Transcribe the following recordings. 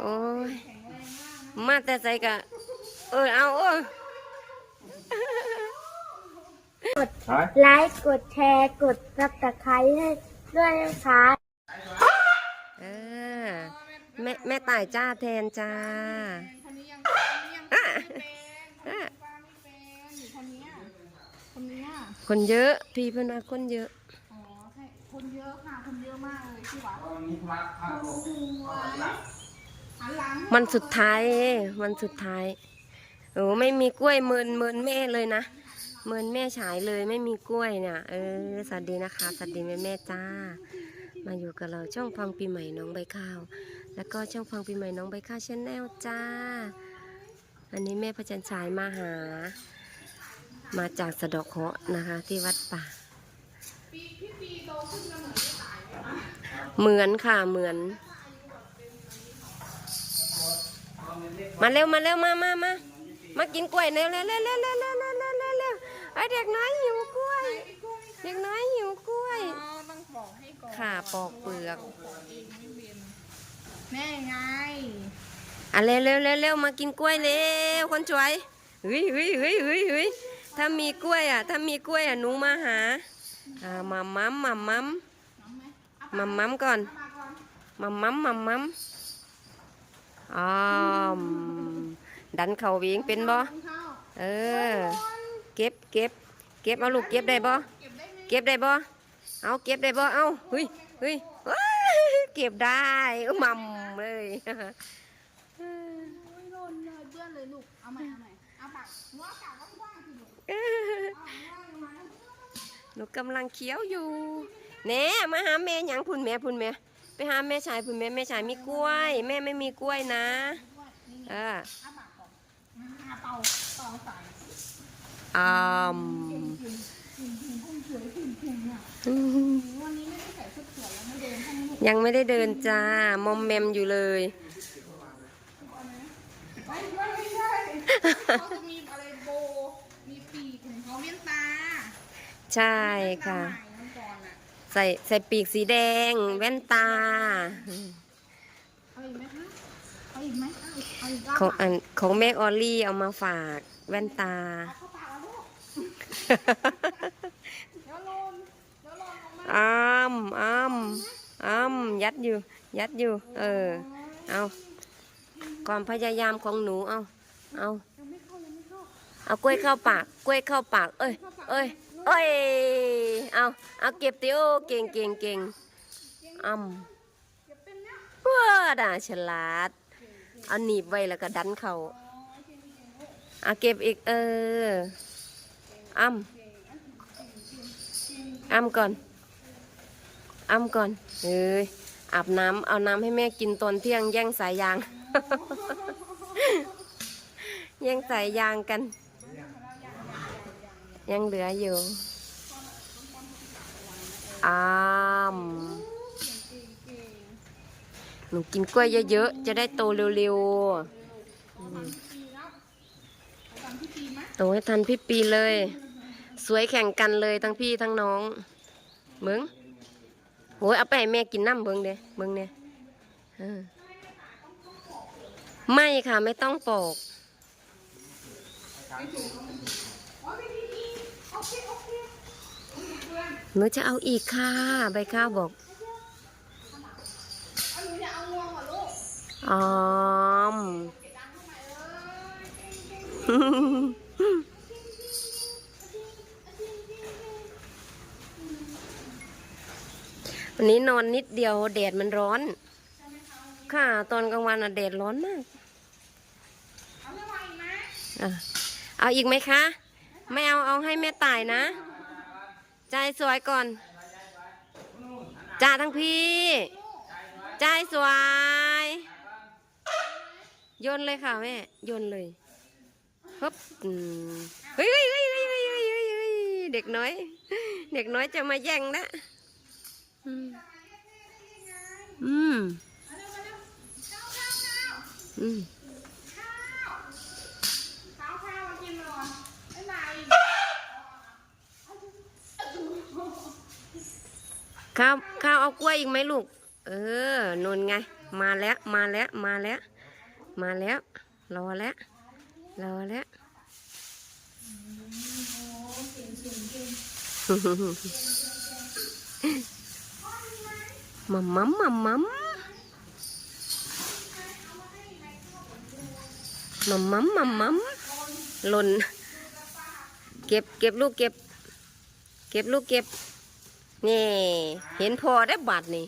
โอ้ย มาแต่ใส่กะเออเอาเออ ไลค์กดแชร์กดซับสไครต์ให้ด้วยนะคะเออแม่แม่ตายจ้าแทนจ้าคนนี้ยังคนนี้ยังไม่เป็นคนนี้ป้าไม่เป็นอยู่คนเนี้ยคนเนี้ยคนเยอะพี่เพื่อนว่าคนเยอะ อ๋อใช่คนเยอะค่ะคนเยอะมากเลยที่วัดมีพระพระโลกหันหลัง มันสุดท้ายมันสุดท้ายโอ้ไม่มีกล้วยเมินเมินแม่เลยนะเมินแม่ฉายเลยไม่มีกล้วยเนี่ยเออสวัสดีนะคะสวัสดีแม่แม่จ้า มาอยู่กับเราช่องฟังปีใหม่น้องใบข้าว แล้วก็ช่องฟังปีใหม่น้องใบข้าวชแนลจ้า อันนี้แม่พระจันทร์ฉายมาหา มาจากสะดอกเคราะนะคะ ที่วัดป่าเหมือนค่ะเหมือน มาเร็วมาเร็วมามามามากินกล้วยเร็วเร็วเร็วเร็วเร็วเร็วเร็วเร็วเร็วเร็วไอเด็กน้อยหิวกล้วย เด็กน้อยหิวกล้วย อ๋อต้องบอกให้ก่อนค่ะปอกเปลือก ปอกเองไม่เป็นแม่ไงอะเร็วเร็วเร็วเร็วมากินกล้วยเร็วคนสวยเฮ้ยเฮ้ยเฮ้ยเฮ้ยเฮ้ยถ้ามีกล้วยอะ ถ้ามีกล้วยอะหนูมาหาอ่ามามัมมามัมน้องไหมเอามามัมก่อนมาก่อนมัมมัมมัมมัม อ้อม ดันเข่าเวียงเป็นบ่เออ เก็บเก็บเก็บเอาลูกเก็บได้บ่เก็บได้บ่เอาเก็บได้บ่เอาเฮ้ยเฮ้ยเก็บได้มัมเลยโดนเลยเพื่อนเลยลูกเอาใหม่เอาใหม่เอาปากหัวปากว้างๆสิลูกหนูกำลังเคี้ยวอยู่แหน่มาหาแม่ยังพุ่นแม่พุ่นแม่ ไปหาแม่ชายพุ่นแม่แม่ชายมีกล้วย แม่ไม่มีกล้วยนะเออเอาปากก่อนอาเป่าเป่าใส่อ้ามวันนี้ไม่ได้ใส่ชุดสวยแล้วไม่เดินให้ลูกยังไม่ได้เดินจ้ามอมแมมอยู่เลยไม่ไม่ไม่ใช่เขาจะมีอะไรโบ มีปีกของเขาเวียนตา ใช่ค่ะ ใส่ใส่ปีกสีแดง แว่นตา เอาอีกไหมคะเอาอีกไหมเอาอีกเอาอีกรอบของอะอันของแม่ออลลี่เอามาฝากแว่นตา เอาเข้าปากแล้วลูกเดี๋ยวลมเดี๋ยวลมลงมาอ้ามอ้ามอ้ามยัดอยู่ ยัดอยู่ เออ เอาความพยายามของหนูเอาเอายังไม่เข้ายังไม่เข้าเอากล้วยเข้าปาก กล้วยเข้าปาก เอ้ย เอ้ย เอ้ย เอาเอาเก็บติโอเก่งเก่งเก่งอ้ำว้าด่าฉลาด เอาหนีบไว้แล้วก็ดันเขาเอาเก็บอีกเอออ้ำอ้ำก่อนอ้ำก่อนเอ้ยอาบน้ำเอาน้ำให้แม่กินตอนเที่ยงแย่งสายยาง แย่งสายยางกัน ยังเหลืออยู่ อามหนูกินกล้วยเยอะๆ จะได้โตเร็วปีแล้วเอาตามที่ปีไหมๆโตให้ทันพี่ปีเลย สวยแข่งกันเลยทั้งพี่ทั้งน้องเบิ้งโอ้ยเอาไปให้แม่กินน้ำเบิ้งเด้เบิ้งเนี่ยไม่ค่ะไม่ต้องปอก หนูจะเอาอีกค่ะ ใบข้าวบอกอ๋อมวันนี้นอนนิดเดียวแดดมันร้อน ค่ะ ตอนกลางวันอะแดดร้อนมากเอาอีกไหมคะ ไม่เอาเอาให้แม่ตายนะ ใจสวยก่อนจ้าทั้งพี่ ใจสวย โยนเลยค่ะแม่ โยนเลยฮึบเฮ้ยเเฮ้ยเฮ้ยเฮ้ยเฮ้ยเด็กน้อย เด็กน้อยจะมาแย่งนะอืม อืม ข้าวข้าวเอากล้วยอีกไหมลูก เออนุ่นไง มาแล้วมาแล้วมาแล้ว มาแล้วรอแล้วรอแล้วมัมมัมมัมมัมมัมมัมมัมมัมหล่นเก็บเก็บลูกเก็บ เก็บลูกเก็บ นี่ เห็นพ่อได้บาดนี่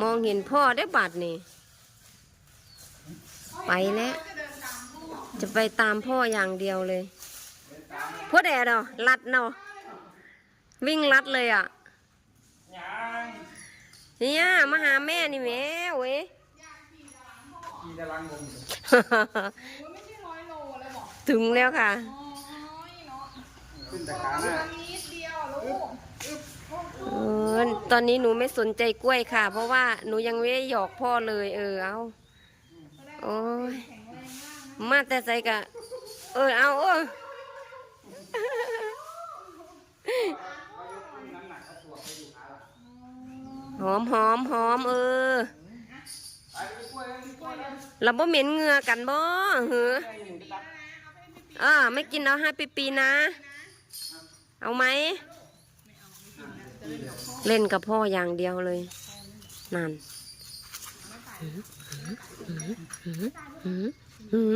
มองเห็นพ่อได้บาดนี่ไปแล้ว จะไปตามพ่ออย่างเดียวเลยพ่อแดดเนาะลัดเนาะวิ่งลัดเลยอะเนี่ยมาหาแม่นี่แม่เว้ยขี่ตะลังวงไม่ใช่ร้อยโลเลยบอกถึงแล้วค่ะโอ้ยเนาะขึ้นตะขาหน้า อันนิดเดียวอะลูก เออตอนนี้หนูไม่สนใจกล้วยค่ะ เพราะว่าหนูยังไม่ได้หยอกพ่อเลย เออเอาโอ้ยมาแต่ใจกะเออเอาเออหอมหอมหอมเออเราบ่เหม็นเหงือกันบ่หืออ่าไม่กินเอาให้ปีปีนะ เอาไหม เล่นกับพ่ออย่างเดียวเลยนั่น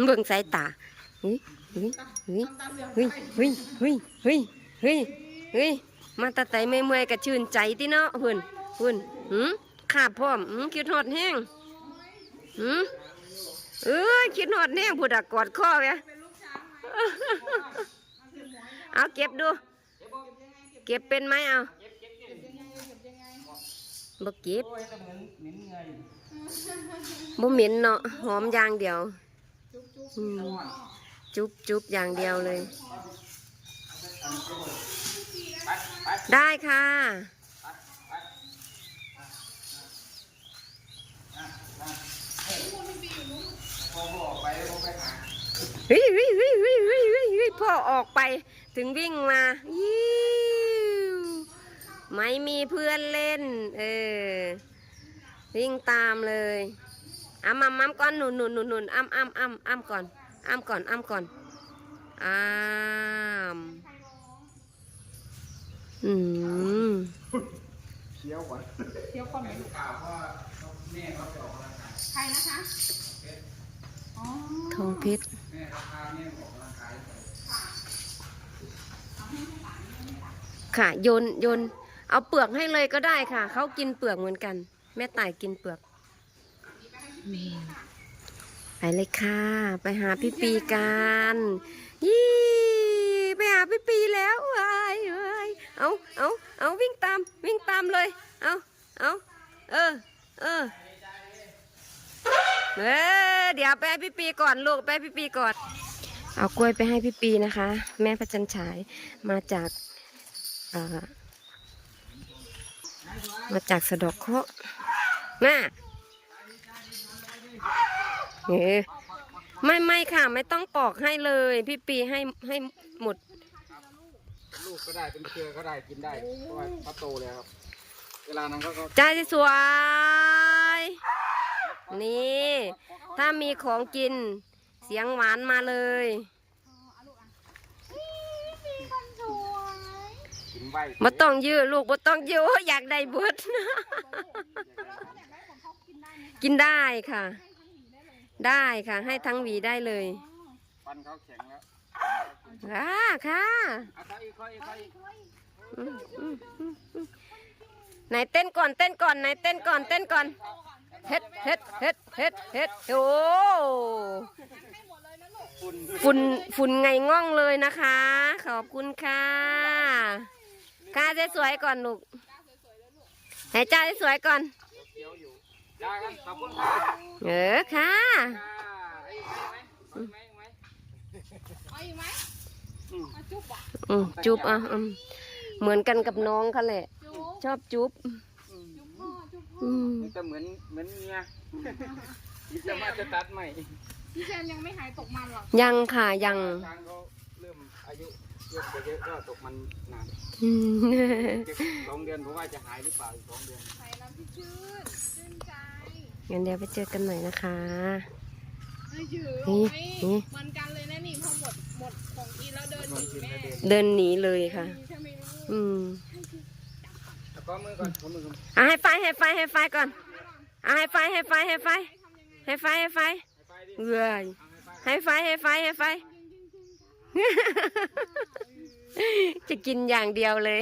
เบิ่งสายตาเฮ้ยเฮ้ยเฮ้ยเฮ้ยเฮ้ยเฮ้ยเฮ้ยเฮ้ยมาตาไตไม่เมื่อยๆกะชื่นใจติเนาะหุ่นหุ่นหืมขาบพร้อมหืมคิดหอดแห้งหืมเออคิดหอดแห้งพูดอะกอดข้อไว้เอาเก็บดู เก็บเป็นไหมเอา บ่เก็บโอ้ยแต่เหมือนเหม็นเงยบ่เหม็นเนาะหอมอย่างเดียวอืมจุ๊บจุ๊บอย่างเดียวเลย ได้ค่ะพอพ่อออกไปแล้วผมไปหาเฮ้ยเฮ้ยเฮ้ยเฮ้ยเฮ้ยเฮ้ยเฮ้ยพ่อออกไปถึงวิ่งมายิว ไม่มีเพื่อนเล่น เออ วิ่งตามเลยอ้ำอ้ำอ้ำก่อนหนุนหนุนหนุนหนุนอ้ำอ้ำอ้ำอ้ำก่อนอ้ำก่อนอ้ำก่อนอ้ำอืมเคี้ยวก่อนเที่ยวคนไหนลูกข่าวว่าแม่เขาจะออกกำลังกายใครนะคะอ๋อทองเพชรแม่เขาพาแม่ออกกำลังกายค่ะโยนโยน เอาเปลือกให้เลยก็ได้ค่ะ เขากินเปลือกเหมือนกัน แม่ต่ายกินเปลือกไปเลยค่ะ ไปหาพี่ปีกันยี่ไปหาพี่ปีแล้ววายวายเอาเอาเอาวิ่งตามวิ่งตามเลย เอาเอาเออเออเออเดี๋ยวไปพี่ปีก่อนลูกไปพี่ปีก่อน เอากล้วยไปให้พี่ปีนะคะ แม่พระจันฉายมาจากอ่อ มาจากสะเดอกเคราะห์น่ะเออไม่ไม่ค่ะ ไม่ต้องปอกให้เลย พี่ปีให้ให้หมด ลูกก็ได้เป็นเครือก็ได้กินได้เพราะว่าเขาโตแล้วครับ เวลานั้นเขาก็ใจสวย นี่ ถ้ามีของกินเสียงหวานมาเลย กินใบมาต้องยื้อลูกมาต้องยื้อโอ้ยอยากได้เบิด กินได้ค่ะ ได้ค่ะ ให้ทั้งหวีได้เลยฟันเขาแข็งแล้วอ่าค่ะเอาเขาอีกเขาอีกเขาอีกอืมอืมอืมอืมไหนเต้นก่อนเต้นก่อนไหนเต้นก่อนเต้นก่อนเฮ็ดเฮ็ดเฮ็ดเฮ็ดเฮ็ดโอ้ฝุ่น ฝุ่นฝุ่นไงง่องเลยนะคะ ขอบคุณค่ะ ค่ะสวยๆก่อนลูกไหนจ้าสวยๆก่อน เคี้ยวอยู่ได้ครับขอบคุณค่ะเออค่ะค่ะไอ้อีกไหมอีกไหมอีกไหมเอาอีกไหมอืมเอาจุ๊บอะอืมจุ๊บอะอืมเหมือนกันกับน้องเขาแหละ จุ๊บชอบจุ๊บจุ๊บพ่อจุ๊บพ่ออืมมันจะเหมือนเหมือนเมียจะมาจะตัดใหม่พี่แซมยังไม่หายตกมันหรอกยังค่ะยังช้างเขาเริ่มอายุ เยอะไปเยอะก็ตกมันนานอืมสองเดือนผมว่าจะหายหรือเปล่าอีกสองเดือนใส่น้ำพี่ชื่นชื่นใจงั้นเดี๋ยวไปเจอกันใหม่นะคะไอ้ถือนี่โอ้ยนี่มันกันเลยนะนี่พอหมดหมดของกินแล้วเดินหนีแม่เดินหนีเลยค่ะใช่ไหมลูกอืมแล้วก็มือก่อนขอมือก่อนอะให้ไฟให้ไฟให้ไฟก่อนอะให้ไฟให้ไฟให้ไฟให้ไฟให้ไฟไปดิเอ้ยให้ไฟให้ไฟให้ไฟ จะกินอย่างเดียวเลย